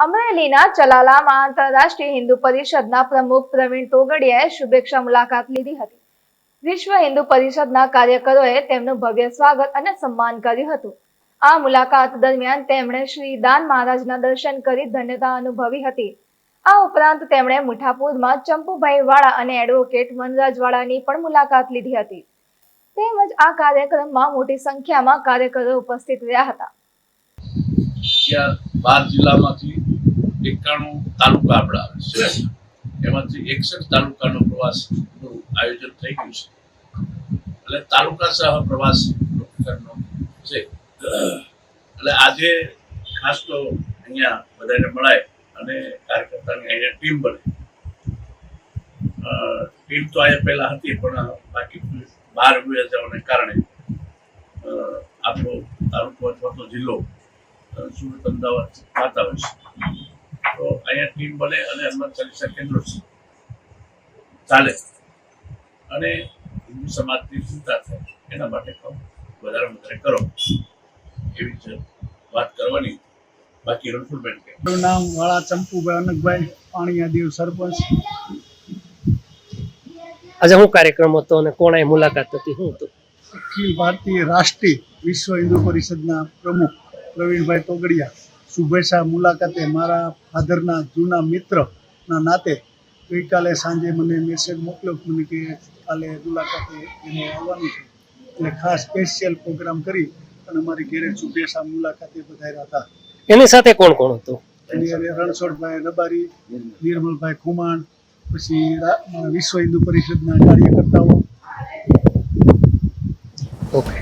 અમરેલીના ચલાલામાં આંતરરાષ્ટ્રીય હિન્દુ પરિષદના પ્રમુખ પ્રવીણ તોગડિયાએ શુભેચ્છા મુલાકાત લીધી હતી. વિશ્વ હિન્દુ પરિષદના કાર્યકરોએ તેમનું ભવ્ય સ્વાગત અને સન્માન કર્યું હતું. આ મુલાકાત દરમિયાન તેમણે શ્રી દાન મહારાજના દર્શન કરી ધન્યતા અનુભવી હતી. આ ઉપરાંત તેમણે મુઠાપુરમાં ચંપુભાઈ વાળા અને એડવોકેટ વનરાજ વાળાની પણ મુલાકાત લીધી હતી. તેમજ આ કાર્યક્રમમાં મોટી સંખ્યામાં કાર્યકરો ઉપસ્થિત રહ્યા હતા. ત્યાં બાર જિલ્લામાંથી એકાણું તાલુકા આપણા આવે છે. એમાંથી એકસઠ તાલુકાનો પ્રવાસનું આયોજન થઈ ગયું છે. એટલે તાલુકા સહ પ્રવાસ છે. એટલે આજે ખાસ તો અહીંયા બધાને મળાય અને કાર્યકર્તાની અહીંયા ટીમ બને. ટીમ તો અહીંયા પહેલા હતી પણ બાકી બહાર ગયા જવાને કારણે આપણો તાલુકો અથવા તો જિલ્લો સુરત અમદાવાદ હોય છે. તો અહીંયા ટીમ બને અને હનુમાન ચાલીસા કેન્દ્રો છે. ચાલે. અને હિન્દુ સમાજની ચિંતા થાય. એના માટે કહો વધારે વધારે કરો. એવી છે વાત કરવાની. બાકી રણછોડબેન કે. મારું નામ વાળા ચંપુભાઈ અનકભાઈ પાણીયા દેવ સરપંચ. આજે હું કાર્યક્રમ હતો અને કોણાએ મુલાકાત હતી હું હતો. અખિલ ભારતીય રાષ્ટ્રીય વિશ્વ હિન્દુ પરિષદના પ્રમુખ. પ્રવીણભાઈ તોગડિયા શુભેચ્છા મુલાકાતે મારા ફાધરના જૂના મિત્રના નાતે ગઈકાલે સાંજે મને મેસેજ મોકલ્યો મને કે કાલે મુલાકાતે એને આવવાનું છે. એટલે ખાસ સ્પેશિયલ પ્રોગ્રામ કરી અને અમારી ઘેરે શુભેચ્છા મુલાકાતે પધાર્યા હતા. એની સાથે કોણ કોણ હતું? એની અને રણછોડભાઈ રબારી નિર્મલભાઈ ખુમાણ પછી વિશ્વ હિન્દુ પરિષદના કાર્યકર્તાઓ. ઓકે